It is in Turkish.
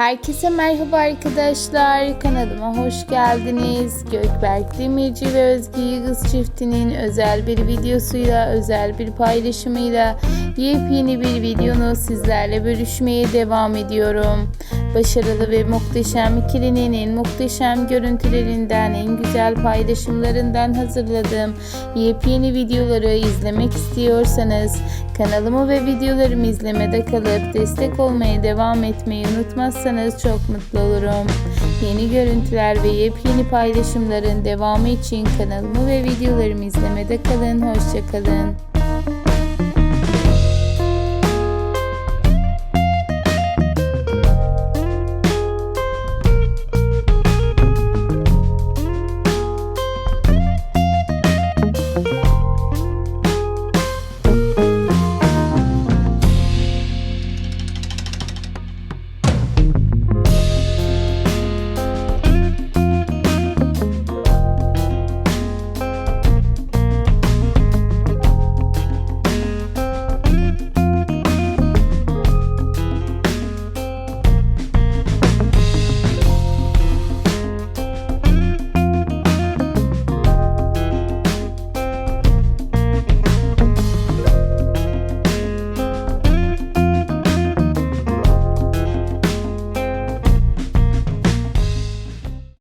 Herkese merhaba arkadaşlar. Kanalıma hoş geldiniz. Gökberk Demirci ve Özge Yıldız çiftinin özel bir videosuyla, özel bir paylaşımıyla yepyeni bir videonu sizlerle bölüşmeye devam ediyorum. Başarılı ve muhteşem ikilinin muhteşem görüntülerinden, en güzel paylaşımlarından hazırladığım yepyeni videoları izlemek istiyorsanız kanalımı ve videolarımı izlemede kalıp destek olmaya devam etmeyi unutmazsanız çok mutlu olurum. Yeni görüntüler ve yepyeni paylaşımların devamı için kanalımı ve videolarımı izlemede kalın. Hoşçakalın.